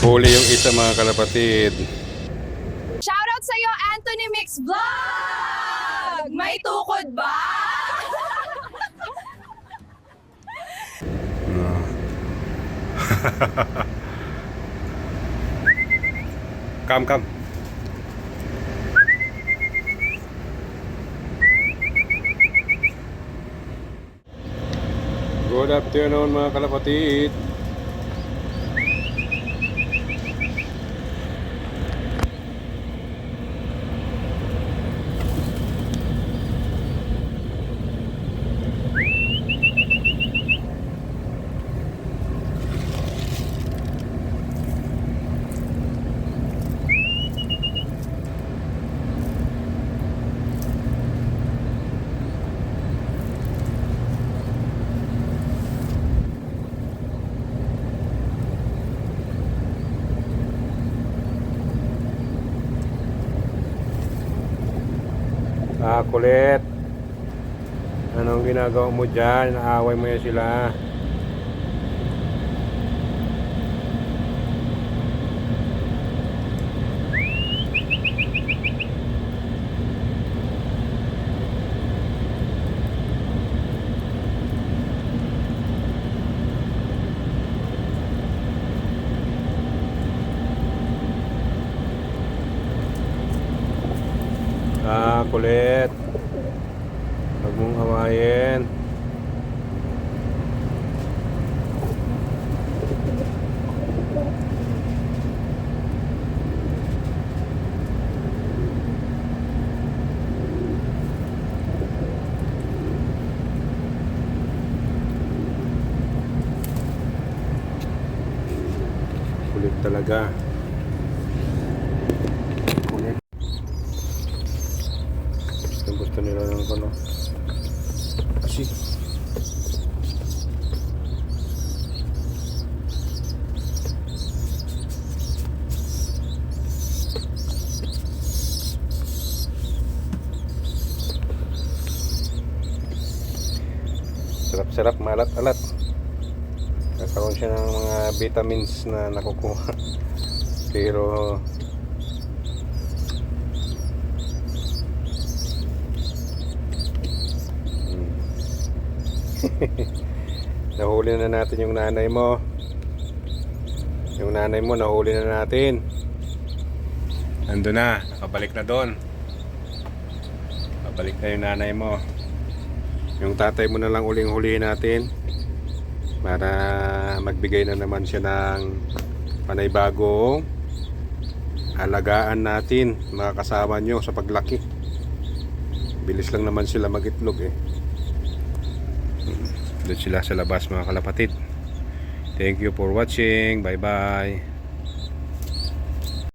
Huli yung isa mga kalapatid. Shoutout sa'yo, Anthony Mix Vlog! May tukod ba? Come, come. Good afternoon mga kalapatid. Ah, kulit. Anong ginagawa mo dyan? Naaway mo yan sila. Ah, kulit. Huwag mong hawayin. Kulit talaga. Sarap-sarap, malat-alat. Nagkaroon siya ng mga vitamins na nakukuha. Pero nahuli na natin yung nanay mo. Yung nanay mo, nahuli na natin. Ando na, nakabalik na doon. Pabalik na yung nanay mo. Yung tatay mo na lang uling hulihin natin. Para magbigay na naman siya ng panaybagong alagaan natin mga kasama nyo sa paglaki. Bilis lang naman sila magitlog eh. Doon sila sa labas mga kalapatid. Thank you for watching. Bye bye.